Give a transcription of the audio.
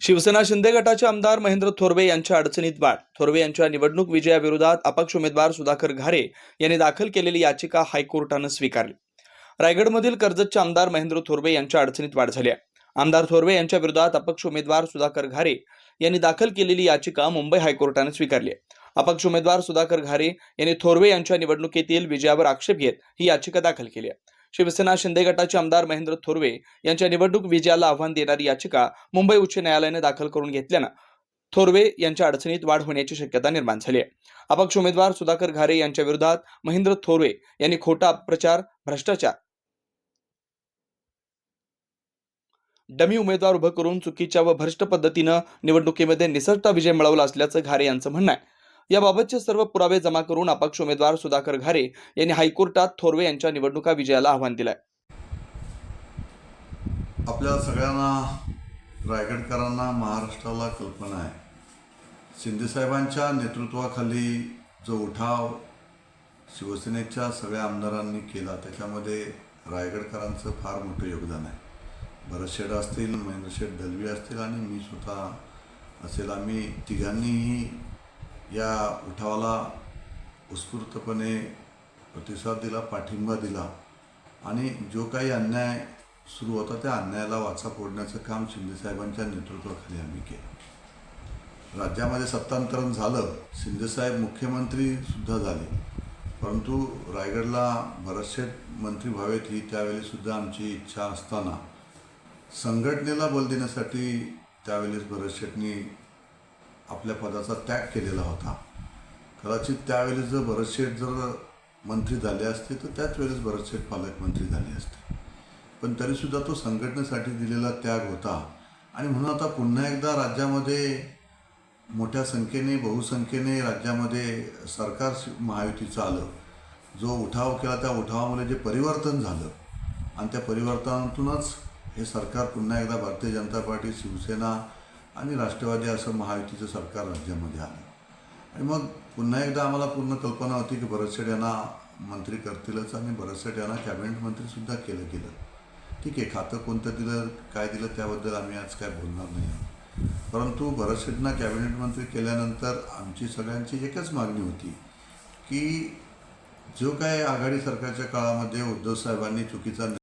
शिवसेना शिंदे गटाचे आमदार महेंद्र थोरवे यांच्या अडचणीत वाढ. थोरवे यांच्या निवडणूक विजयाविरोधात अपक्ष उमेदवार सुधाकर घारे यांनी दाखल केलेली याचिका हायकोर्टानं स्वीकारली. रायगडमधील कर्जतचे आमदार महेंद्र थोरवे यांच्या अडचणीत वाढ झाली आहे. आमदार थोरवे यांच्या विरोधात अपक्ष उमेदवार सुधाकर घारे यांनी दाखल केलेली याचिका मुंबई हायकोर्टानं स्वीकारली आहे. अपक्ष उमेदवार सुधाकर घारे यांनी थोरवे यांच्या निवडणुकीतील विजयावर आक्षेप घेत ही याचिका दाखल केली आहे. शिवसेना शिंदे गटाचे आमदार महेंद्र थोरवे यांच्या निवडणूक विजयाला आव्हान देणारी याचिका मुंबई उच्च न्यायालयाने दाखल करून घेतल्यानं थोरवे यांच्या अडचणीत वाढ होण्याची शक्यता निर्माण झाली आहे. अपक्ष उमेदवार सुधाकर घारे यांच्या विरोधात महेंद्र थोरवे यांनी खोटा प्रचार भ्रष्टाचार डमी उमेदवार उभं करून चुकीच्या व भ्रष्ट पद्धतीनं निवडणुकीमध्ये निसटता विजय मिळवला असल्याचं घारे यांचं म्हणणं आहे. याबाबतचे सर्व पुरावे जमा करून अपक्ष उमेदवार सुधाकर घारे यांनी हायकोर्टात थोरवे यांच्या निवडणुका विजयाला आव्हान दिलंय. आपल्या सगळ्यांना रायगडकरांना महाराष्ट्राला कल्पना आहे. शिंदेसाहेबांच्या नेतृत्वाखाली जो उठाव शिवसेनेच्या सगळ्या आमदारांनी केला त्याच्यामध्ये रायगडकरांचं फार मोठं योगदान आहे. भरतशेठ असतील महेंद्र शेठ दलवी असतील आणि मी स्वतः असेल आम्ही तिघांनीही या उठावाला उत्स्फूर्तपणे प्रतिसाद दिला पाठिंबा दिला आणि जो काही अन्याय सुरू होता त्या अन्यायाला वाचा फोडण्याचं काम शिंदेसाहेबांच्या नेतृत्वाखाली आम्ही केलं. राज्यामध्ये सत्तांतरण झालं शिंदेसाहेब मुख्यमंत्रीसुद्धा झाले. परंतु रायगडला बरेचसे मंत्री व्हावेत ही त्यावेळीसुद्धा आमची इच्छा असताना संघटनेला बल देण्यासाठी त्यावेळेस भरतशेठनी आपल्या पदाचा त्याग केलेला होता. कदाचित त्यावेळेस जर भरतशेठ जर मंत्री झाले असते तर त्याच वेळेस भरतशेठ पालकमंत्री झाले असते. पण तरीसुद्धा तो संघटनेसाठी दिलेला त्याग होता. आणि म्हणून आता पुन्हा एकदा राज्यामध्ये मोठ्या संख्येने बहुसंख्येने राज्यामध्ये सरकार महायुतीचं आलं. जो उठाव केला त्या उठावामुळे जे परिवर्तन झालं. आणि त्या परिवर्तनातूनच हे सरकार पुन्हा एकदा भारतीय जनता पार्टी शिवसेना आणि राष्ट्रवादी असं महायुतीचं सरकार राज्यामध्ये आलं आणि मग पुन्हा एकदा आम्हाला पूर्ण कल्पना होती की भरतसेठ यांना मंत्री करतीलच आणि भरतसेठ यांना कॅबिनेट मंत्रीसुद्धा केलं गेलं. ठीक आहे खातं कोणतं दिलं काय दिलं त्याबद्दल आम्ही आज काय बोलणार नाही परंतु भरतशेठना कॅबिनेट मंत्री केल्यानंतर आमची सगळ्यांची एकच मागणी होती की जो काय आघाडी सरकारच्या काळामध्ये उद्धव साहेबांनी चुकीचा